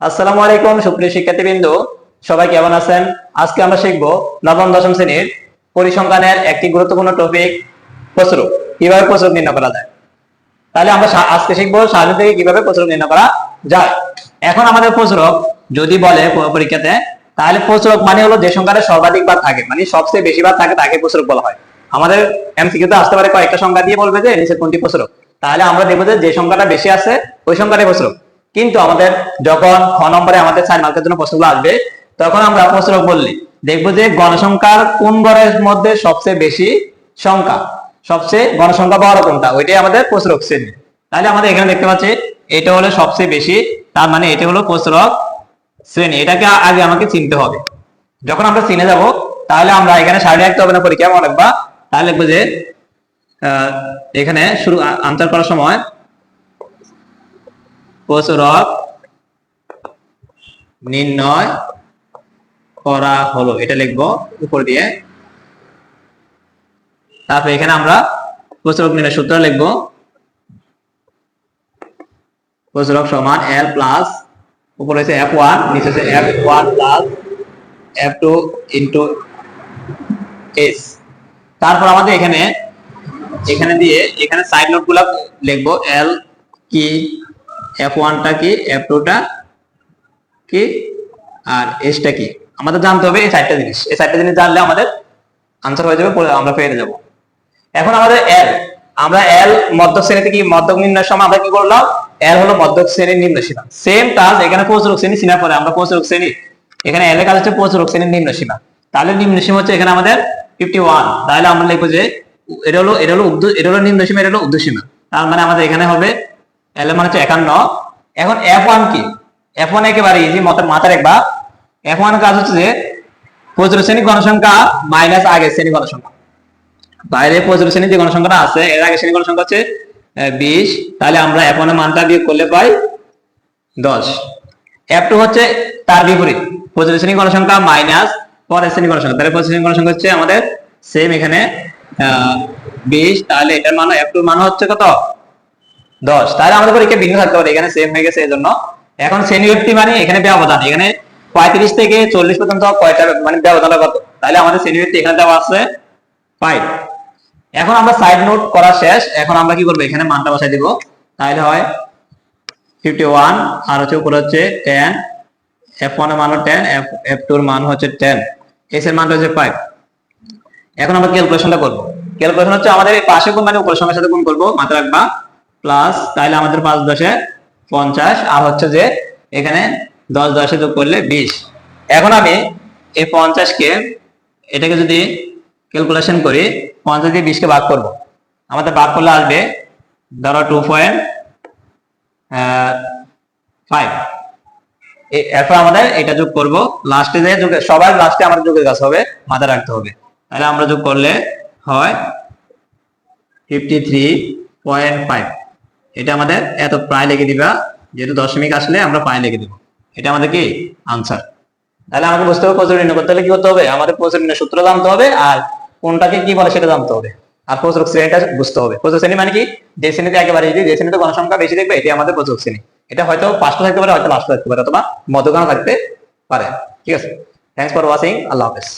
আসসালামু আলাইকুম, সুপ্রিয় শিক্ষার্থীবৃন্দ। সবাই কেমন আছেন? আজকে আমরা শিখব নবম, দশম শ্রেণির পরিসংখ্যানের একটি গুরুত্বপূর্ণ টপিক প্রসরক কীভাবে প্রসরক নির্ণয় করা যায়? তাহলে আমরা আজকে শিখব সাহায্য থেকে কীভাবে প্রসরক নির্ণয় করা যায়। এখন আমাদের প্রসরক যদি বলে পরীক্ষাতে, তাহলে প্রসরক মানে হলো যে সংখ্যাটা সর্বাধিক বার থাকে মানে সবচেয়ে বেশি বার থাকে তাকে প্রসরক বলা হয়। আমাদের এমসিকিউতে আসতে পারে কয়েকটা সংখ্যা দিয়ে বলবে যে নিচে কোনটি প্রসরক তাহলে আমরা দেখব যে সংখ্যাটা বেশি আছে, ওই সংখ্যাটাই প্রসরক কিন্তু আমাদের যখন খ নম্বরে আমাদের চার মার্কের জন্য প্রশ্নগুলো আসবে, তখন আমরা প্রসরক বললি। দেখব যে গণসংখ্যার কোন গড়ের মধ্যে সবচেয়ে বেশি সংখ্যা, সবচেয়ে গণসংখ্যা বড় কোনটা, ওইটাই আমাদের প্রসরক শ্রেণি। তাহলে আমাদের এখানে দেখতে পাচ্ছি, এটা হলো সবচেয়ে বেশি, তার মানে এটা হলো প্রসরক শ্রেণি। এটাকে আগে আমাকে চিনতে হবে। যখন আমরা চিনে যাব, তাহলে আমরা এখানে সাড়ে রাখতে হবে না পরীক্ষা মনে রাখবা। তাহলে লিখব যে এখানে শুরু আনসার করার সময় প্রচুরক নির্ণয় করা হলো। এটা লিখব উপর দিয়ে। তারপরে এখানে আমরা প্রচুরক নির্ণয় সূত্র লিখব। প্রচুরক সমান এল প্লাস উপরে হচ্ছে এফ ওয়ান নিচে F one plus F two into S তারপর আমাদের এখানে এখানে দিয়ে, এখানে সাইড নোটগুলা লিখব। এল কি? এফ ওয়ানটা কি? এফ টুটা কি? আর এসটা কি? আমাদের জানতে হবে এই চারটা জিনিস। এই চারটা জিনিস জানলে আমাদের আনসার হয়ে যাবে আমরা পেয়ে যাব। এখন আমাদের এল আমরা এল মধ্যক শ্রেণি থেকে মধ্যক নির্ণয়ের সময় আমরা কি করলাম? এল হলো মধ্যক শ্রেণির নিম্ন সীমা সেম কাজ এখানে প্রচুরক শ্রেণি সীমা পরে আমরা প্রচুরক শ্রেণি। এখানে এল এর কাজ হচ্ছে প্রচুরক শ্রেণির নিম্ন সীমা তাহলে নিম্ন সীমা হচ্ছে এখানে আমাদের ফিফটি ওয়ান তাহলে আমরা লিখব যে, এটা হলো এটা হলো উর্ধ্ব, এটা হলো নিম্ন সীমা এটা হলো উর্ধ্ব সীমা তার মানে আমাদের এখানে হবে এল মানে হচ্ছে একান্ন। এখন এফ ওয়ান কি? এফ ওয়ান একেবারে ইজি মাথার একবার এফ ওয়ান কাজ হচ্ছে যে, প্রচুর শ্রেণি গণসংখ্যা মাইনাস আগের শ্রেণি গণসংখ্যা বাইরে প্রচুর শ্রেণি যে গণসংখ্যাটা আছে, এর আগে শ্রেণি গণসংখ্যা হচ্ছে বিশ। তাহলে আমরা এফ ওয়ানের মানটা বিয়োগ করলে পাই দশ। এফ টু হচ্ছে তার বিপরীত। প্রচুর শ্রেণি গণসংখ্যা মাইনাস পরের শ্রেণি গণসংখ্যা তাহলে প্রচুর শ্রেণি গণসংখ্যা হচ্ছে আমাদের সেম এখানে বিশ। তাহলে এটার মান এফ টুর মান হচ্ছে কত? দশ। তাহলে আমাদের পরীক্ষা ভিন্ন থাকতে পারে এখানে সেম হয়ে গেছে এই জন্য এখন শ্রেণি মানে এখানে ব্যবধান। এখানে পঁয়ত্রিশ থেকে চল্লিশ পর্যন্ত কয়টা মানে ব্যবধান কত? তাহলে আমাদের শ্রেণি এখানে দেওয়া আছে ফাইভ এখন আমরা সাইড নোট করা শেষ। এখন আমরা কি করব? এখানে মানটা বসাই দিব। তাহলে হয় ফিফটি ওয়ান আর হচ্ছে উপরে হচ্ছে টেন এফ ওয়ানের মান টেন এফ এফ টুর মান হচ্ছে টেন এস এর মানটা হচ্ছে ফাইভ এখন আমরা ক্যালকুলেশনটা করব। ক্যালকুলেশন হচ্ছে আমাদের পাশে গুণ মানে উপরের সংখ্যার সাথে গুণ করব, মাথায় রাখবা। প্লাস তাহলে আমাদের পাঁচ দশে পঞ্চাশ, আর হচ্ছে যে এখানে দশ দশে যোগ করলে বিশ। এখন আমি এই পঞ্চাশকে, এটাকে যদি ক্যালকুলেশন করি, পঞ্চাশ দিয়ে বিশকে ভাগ করব। আমাদের ভাগ করলে আসবে, ধরো টু পয়েন্ট ফাইভ এরপর আমাদের এটা যোগ করব লাস্টে যে যোগ, সবার লাস্টে আমাদের যোগের কাজ হবে, মাথায় রাখতে হবে। তাহলে আমরা যোগ করলে হয় ফিফটি থ্রি পয়েন্ট ফাইভ এটা আমাদের এত প্রায় লেগে দিবা, যেহেতু দশমিক আসলে আমরা প্রায় লেগে দিব। এটা আমাদের কি? আনসার তাহলে আমাকে বুঝতে হবে প্রচুর নির্ণয় করতে হলে কি করতে হবে? আমাদের প্রচুর নির্ণয় সূত্র জানতে হবে আর কোনটাকে কি বলে সেটা জানতে হবে। আর প্রচুর শ্রেণীটা বুঝতে হবে। প্রচুর শ্রেণি মানে কি? যে শ্রেণীতে একেবারে যদি, যে শ্রেণীতে গণসংখ্যা বেশি দেখবে, এটি আমাদের প্রচুর শ্রেণি। এটা হয়তো পাঁচটা থাকতে পারে, হয়তো পাঁচটা থাকতে পারে, অথবা মধ্যগান থাকতে পারে। ঠিক আছে? থ্যাংকস ফর ওয়াচিং আল্লাহ হাফেজ।